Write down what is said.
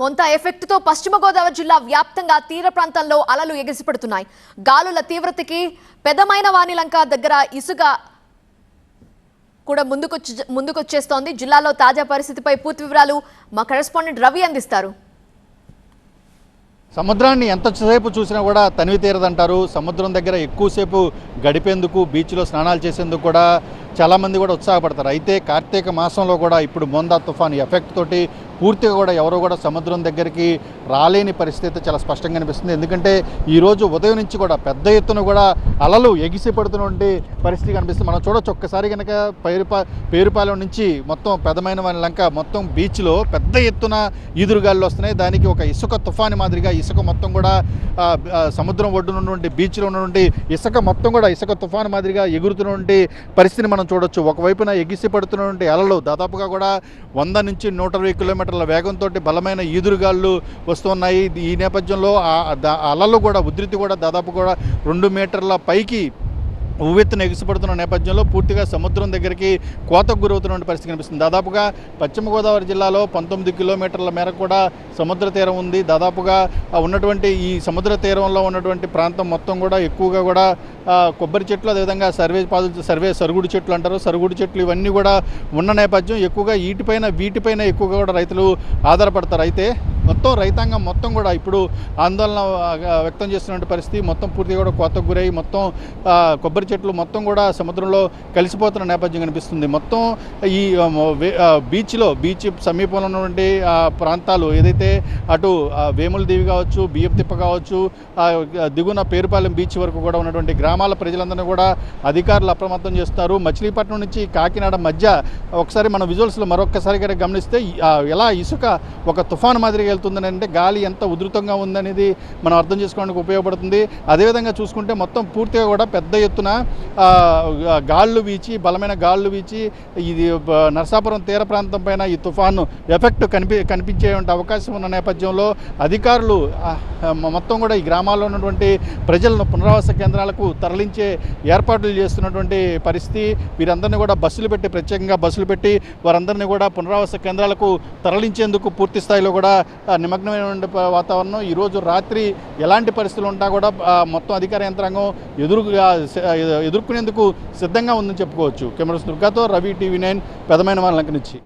మొంతా ఎఫెక్ట్తో పశ్చిమ గోదావరి జిల్లా వ్యాప్తంగా తీర ప్రాంతాల్లో అలలు ఎగిసిపడుతున్నాయి. గాలుల తీవ్రతకి పెదమైన వాణిలంక దగ్గర ఇసుక కూడా ముందుకొచ్చి ముందుకొచ్చేస్తోంది. జిల్లాలో తాజా పరిస్థితిపై పూర్తి వివరాలు మా కరెస్పాండెంట్ రవి అందిస్తారు. సముద్రాన్ని ఎంతసేపు చూసినా కూడా తనివి తీరదంటారు. సముద్రం దగ్గర ఎక్కువసేపు గడిపేందుకు బీచ్లో స్నానాలు చేసేందుకు కూడా చాలామంది కూడా ఉత్సాహపడతారు. అయితే కార్తీక మాసంలో కూడా ఇప్పుడు మోందా తుఫాన్ ఎఫెక్ట్ తోటి పూర్తిగా కూడా ఎవరు కూడా సముద్రం దగ్గరికి రాలేని పరిస్థితి చాలా స్పష్టంగా కనిపిస్తుంది ఎందుకంటే ఈరోజు ఉదయం నుంచి కూడా పెద్ద ఎత్తున కూడా అలలు ఎగిసి పడుతున్నటువంటి పరిస్థితి కనిపిస్తుంది మనం చూడొచ్చు ఒక్కసారి కనుక పేరుపా పేరుపాలెం నుంచి మొత్తం పెదమైన వాని లంక మొత్తం బీచ్లో పెద్ద ఎత్తున ఈదురుగాళ్ళు వస్తున్నాయి. దానికి ఒక ఇసుక తుఫాను మాదిరిగా ఇసుక మొత్తం కూడా సముద్రం ఒడ్డున ఉన్నటువంటి బీచ్లో ఉన్నటువంటి ఇసుక మొత్తం కూడా ఇసుక తుఫాను మాదిరిగా ఎగురుతున్నటువంటి పరిస్థితిని మనం చూడొచ్చు. ఒకవైపున ఎగిసి పడుతున్నటువంటి అలలు దాదాపుగా కూడా వంద నుంచి నూట ఇరవై కిలోమీటర్ల వేగంతో బలమైన ఈదురుగాళ్ళు వస్తున్నాయి. ఈ నేపథ్యంలో అలలు కూడా ఉధృతి కూడా దాదాపు కూడా రెండు మీటర్ల పైకి ఉవ్వెత్తున ఎగిసిపడుతున్న నేపథ్యంలో పూర్తిగా సముద్రం దగ్గరికి కోతకు గురవుతున్న పరిస్థితి కనిపిస్తుంది. దాదాపుగా పశ్చిమ గోదావరి జిల్లాలో పంతొమ్మిది కిలోమీటర్ల మేర కూడా సముద్ర తీరం ఉంది. దాదాపుగా ఉన్నటువంటి ఈ సముద్ర తీరంలో ఉన్నటువంటి ప్రాంతం మొత్తం కూడా ఎక్కువగా కూడా కొబ్బరి చెట్లు అదేవిధంగా సర్వే పాదులు సర్వే సరుగుడు చెట్లు అంటారు. సరుగుడు చెట్లు ఇవన్నీ కూడా ఉన్న నేపథ్యం ఎక్కువగా వీటిపైన వీటిపైన ఎక్కువగా కూడా రైతులు ఆధారపడతారు. అయితే మొత్తం రైతాంగం మొత్తం కూడా ఇప్పుడు ఆందోళన వ్యక్తం చేస్తున్న పరిస్థితి మొత్తం పూర్తిగా కూడా కోతకు గురై మొత్తం కొబ్బరి చెట్లు మొత్తం కూడా సముద్రంలో కలిసిపోతున్న నేపథ్యం కనిపిస్తుంది. మొత్తం ఈ బీచ్లో బీచ్ సమీపంలో ఉన్నటువంటి ప్రాంతాలు ఏదైతే అటు వేముల దీవి కావచ్చు బియ్యం తిప్ప కావచ్చు దిగున పేరుపాలెం బీచ్ వరకు కూడా ఉన్నటువంటి గ్రామాల ప్రజలందరినీ కూడా అధికారులు అప్రమత్తం చేస్తారు. మచిలీపట్నం నుంచి కాకినాడ మధ్య ఒకసారి మన విజువల్స్లో మరొక్కసారి గమనిస్తే ఎలా ఇసుక ఒక తుఫాను మాదిరిగా వెళ్తుందని అంటే గాలి ఎంత ఉధృతంగా ఉందనేది మనం అర్థం చేసుకోవడానికి ఉపయోగపడుతుంది. అదేవిధంగా చూసుకుంటే మొత్తం పూర్తిగా కూడా పెద్ద ఎత్తున గాళ్ళు వీచి బలమైన గాళ్ళు వీచి ఇది నరసాపురం తీర ప్రాంతం పైన ఈ తుఫాను ఎఫెక్ట్ కనిపి కనిపించే అవకాశం ఉన్న నేపథ్యంలో అధికారులు మొత్తం కూడా ఈ గ్రామాల్లో ఉన్నటువంటి ప్రజలను పునరావాస కేంద్రాలకు తరలించే ఏర్పాట్లు చేస్తున్నటువంటి పరిస్థితి. వీరందరినీ కూడా బస్సులు పెట్టి ప్రత్యేకంగా బస్సులు పెట్టి వారందరినీ కూడా పునరావాస కేంద్రాలకు తరలించేందుకు పూర్తి స్థాయిలో కూడా నిమగ్నమైన వాతావరణం. ఈరోజు రాత్రి ఎలాంటి పరిస్థితులు ఉంటా కూడా మొత్తం అధికార యంత్రాంగం ఎదురుగా ఎదుర్కొనేందుకు సిద్ధంగా ఉందని చెప్పుకోవచ్చు. కెమెరా దుర్గాతో రవి టీవీ నైన్ పెదమైన వాళ్ళకి నుంచి.